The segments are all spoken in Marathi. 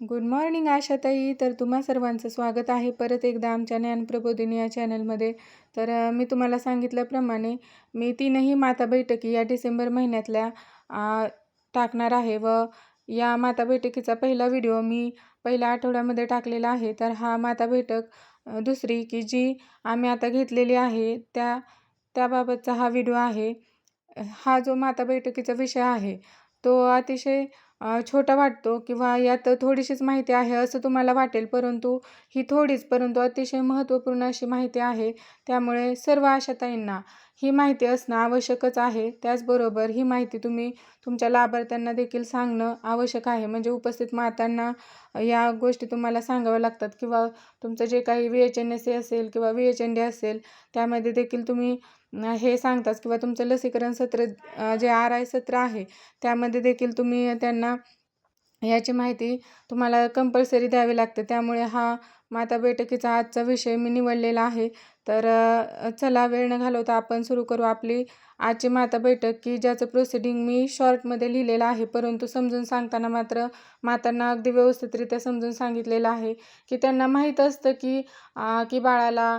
गुड मॉर्निंग आशाताई. तर तुम्हा सर्वांचं स्वागत आहे परत एकदा आमच्या ज्ञानप्रबोधिनी या चॅनलमध्ये. तर मी तुम्हाला सांगितल्याप्रमाणे मी तीनही माता बैठकी या डिसेंबर महिन्यातल्या टाकणार आहे व या माता बैठकीचा पहिला व्हिडिओ मी पहिल्या आठवड्यामध्ये टाकलेला आहे. तर हा माता बैठक दुसरी की जी आम्ही आता घेतलेली आहे त्या त्याबाबतचा हा व्हिडिओ आहे. हा जो माता बैठकीचा विषय आहे तो अतिशय छोटा वाटतो किंवा यात थोडीशीच माहिती आहे असं तुम्हाला वाटेल परंतु ही थोडीच परंतु अतिशय महत्त्वपूर्ण अशी माहिती आहे. त्यामुळे सर्व आशाताईंना ही माहिती असणं आवश्यकच आहे. त्याचबरोबर ही माहिती तुम्ही तुमच्या लाभार्थ्यांना देखील सांगणं आवश्यक आहे. म्हणजे उपस्थित मातांना या गोष्टी तुम्हाला सांगाव्या लागतात किंवा तुमचं जे काही V H N S A असेल किंवा व्ही एच एन डी असेल त्यामध्ये देखील तुम्ही हे सांगतात किंवा तुमचं लसीकरण सत्र जे आर आय सत्र आहे त्यामध्ये देखील तुम्ही त्यांना याची माहिती तुम्हाला कंपल्सरी द्यावी लागते. त्यामुळे हा माता बैठकीचा आजचा विषय मी निवडलेला आहे. तर चला वेळ न घालवता आपण सुरू करू आपली आजची माता बैठक की ज्याचं प्रोसिडिंग मी शॉर्टमध्ये लिहिलेलं आहे. परंतु समजून सांगताना मात्र मातांना अगदी व्यवस्थितरित्या समजून सांगितलेलं आहे की त्यांना माहीत असतं की की बाळाला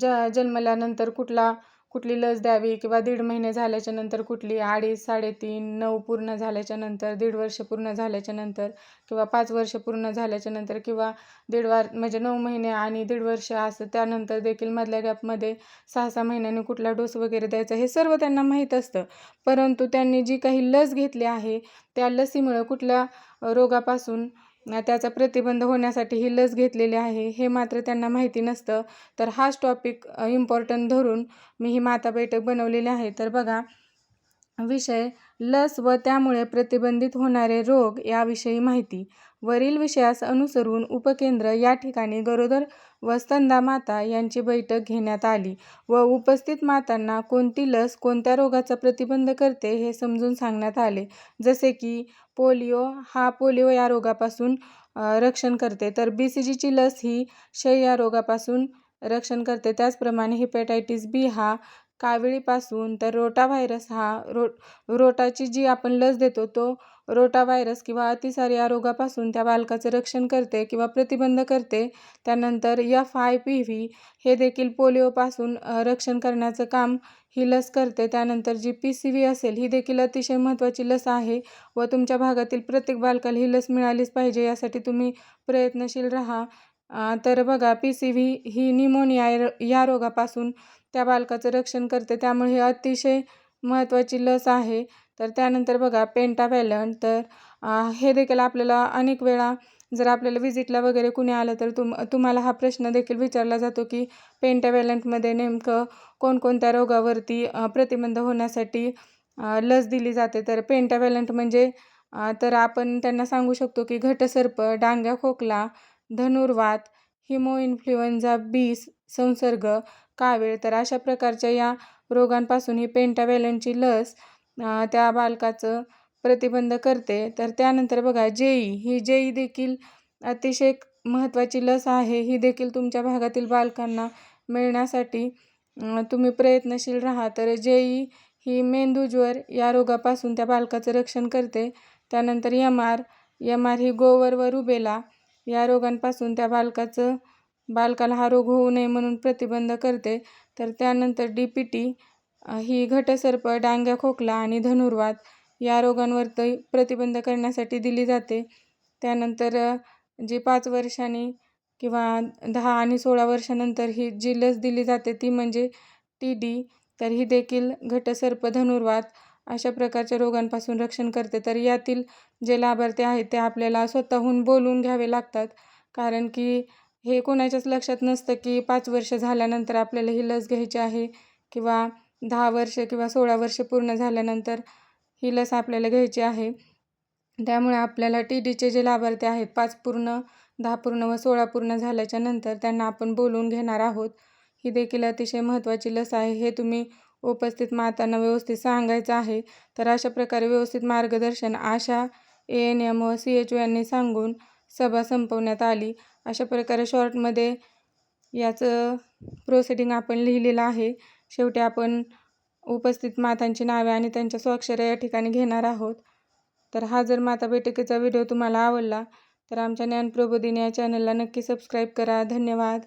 ज जन्मल्यानंतर कुठला कुठली लस द्यावी किंवा दीड महिने झाल्याच्यानंतर कुठली अडीच साडेतीन नऊ पूर्ण झाल्याच्यानंतर दीड वर्ष पूर्ण झाल्याच्यानंतर किंवा पाच वर्ष पूर्ण झाल्याच्यानंतर किंवा दीड वार म्हणजे नऊ महिने आणि दीड वर्ष असं त्यानंतर देखील मधल्या गॅपमध्ये सहा सहा महिन्यांनी कुठला डोस वगैरे द्यायचा हे सर्व त्यांना माहीत असतं. परंतु त्यांनी जी काही लस घेतली आहे त्या लसीमुळे कुठल्या रोगापासून त्याचा प्रतिबंध होण्यासाठी ही लस घेतलेली आहे हे मात्र त्यांना माहिती नसतं. तर हाच टॉपिक इम्पॉर्टंट धरून मी ही माता बैठक बनवलेली आहे. तर बघा विषय लस व त्यामुळे प्रतिबंधित होणारे रोग याविषयी माहिती. वरील विषयास अनुसरून उपकेंद्र या ठिकाणी गरोदर व माता यांची बैठक घेण्यात आली व उपस्थित मातांना कोणती लस कोणत्या रोगाचा प्रतिबंध करते हे समजून सांगण्यात आले. जसे की पोलिओ हा पोलिओ या रोगापासून रक्षण करते. तर बी सी जीची लस ही क्षय या रोगापासून रक्षण करते. त्याचप्रमाणे हिपॅटायटिस बी हा कावीळीपासून तर रोटा व्हायरस हा रो रोटाची जी आपण लस देतो तो रोटा व्हायरस किंवा अतिसार या रोगापासून त्या बालकाचं रक्षण करते किंवा प्रतिबंध करते. त्यानंतर एफ आय पी व्ही हे देखील पोलिओपासून रक्षण करण्याचं काम ही लस करते. त्यानंतर जी पी सी व्ही असेल ही देखील अतिशय महत्त्वाची लस आहे व तुमच्या भागातील प्रत्येक बालकाला ही लस मिळालीच पाहिजे यासाठी तुम्ही प्रयत्नशील राहा. तर बघा पी सी व्ही ही निमोनिया या रोगापासून त्या बालकाचं रक्षण करते. त्यामुळे ही अतिशय महत्त्वाची लस आहे. तर त्यानंतर बघा पेंटावॅलंट तर हे देखील आपल्याला अनेक वेळा जर आपल्याला विजिटला वगैरे कुणी आलं तर तुम तुम्हाला हा प्रश्न देखील विचारला जातो की पेंटावॅलंटमध्ये नेमकं कोणकोणत्या रोगावरती प्रतिबंध होण्यासाठी लस दिली जाते. तर पेंटावॅलंट म्हणजे तर आपण त्यांना सांगू शकतो की घटसर्प डांग्या खोकला धनुर्वात हिमो इन्फ्लुएन्झा बी संसर्ग कावीळ तर अशा प्रकारच्या या रोगांपासून ही पेंटावेलनची लस त्या बालकाचं प्रतिबंध करते. तर त्यानंतर बघा जेई. ही जेई देखील अतिशय महत्त्वाची लस आहे. ही देखील तुमच्या भागातील बालकांना मिळण्यासाठी तुम्ही प्रयत्नशील राहा. तर जेई ही मेंदूज्वर या रोगापासून त्या बालकाचं रक्षण करते. त्यानंतर यम आर यम आर ही गोवर व रुबेला या रोगांपासून त्या बालकाचं बालकाला हा रोग होऊ नये म्हणून प्रतिबंध करते. तर त्यानंतर डी पी टी ही घटसर्प डांग्या खोकला आणि धनुर्वात या रोगांवरती प्रतिबंध करण्यासाठी दिली जाते. त्यानंतर जी पाच वर्षांनी किंवा दहा आणि सोळा वर्षानंतर ही जी लस दिली जाते ती म्हणजे टी डी तर ही देखील घटसर्प धनुर्वात अशा प्रकारच्या रोगांपासून रक्षण करते. तर यातील जे लाभार्थी आहेत ते आपल्याला स्वतःहून बोलून घ्यावे लागतात. कारण की हे कोणाच्याच लक्षात नसतं की पाच वर्ष झाल्यानंतर आपल्याला ही लस घ्यायची आहे किंवा दहा वर्ष किंवा सोळा वर्ष पूर्ण झाल्यानंतर ही लस आपल्याला घ्यायची आहे. त्यामुळे आपल्याला टी डीचे जे लाभार्थी आहेत पाच पूर्ण दहा पूर्ण व सोळा पूर्ण झाल्याच्यानंतर त्यांना आपण बोलवून घेणार आहोत. ही देखील अतिशय महत्त्वाची लस आहे. हे तुम्ही उपस्थित मातांना व्यवस्थित सांगायचं आहे. तर अशा प्रकारे व्यवस्थित मार्गदर्शन आशा ए एन एम व सी एच ओ यांनी सांगून सभा संपवण्यात आली. अशा प्रकारे शॉर्टमध्ये याचं प्रोसिडिंग आपण लिहिलेलं आहे. शेवटी आपण उपस्थित मातांची नावे आणि त्यांच्या स्वाक्षऱ्या या ठिकाणी घेणार आहोत. तर हा जर माता बैठकीचा व्हिडिओ तुम्हाला आवडला तर आमच्या ज्ञानप्रबोधिनी या चॅनलला नक्की सबस्क्राईब करा. धन्यवाद.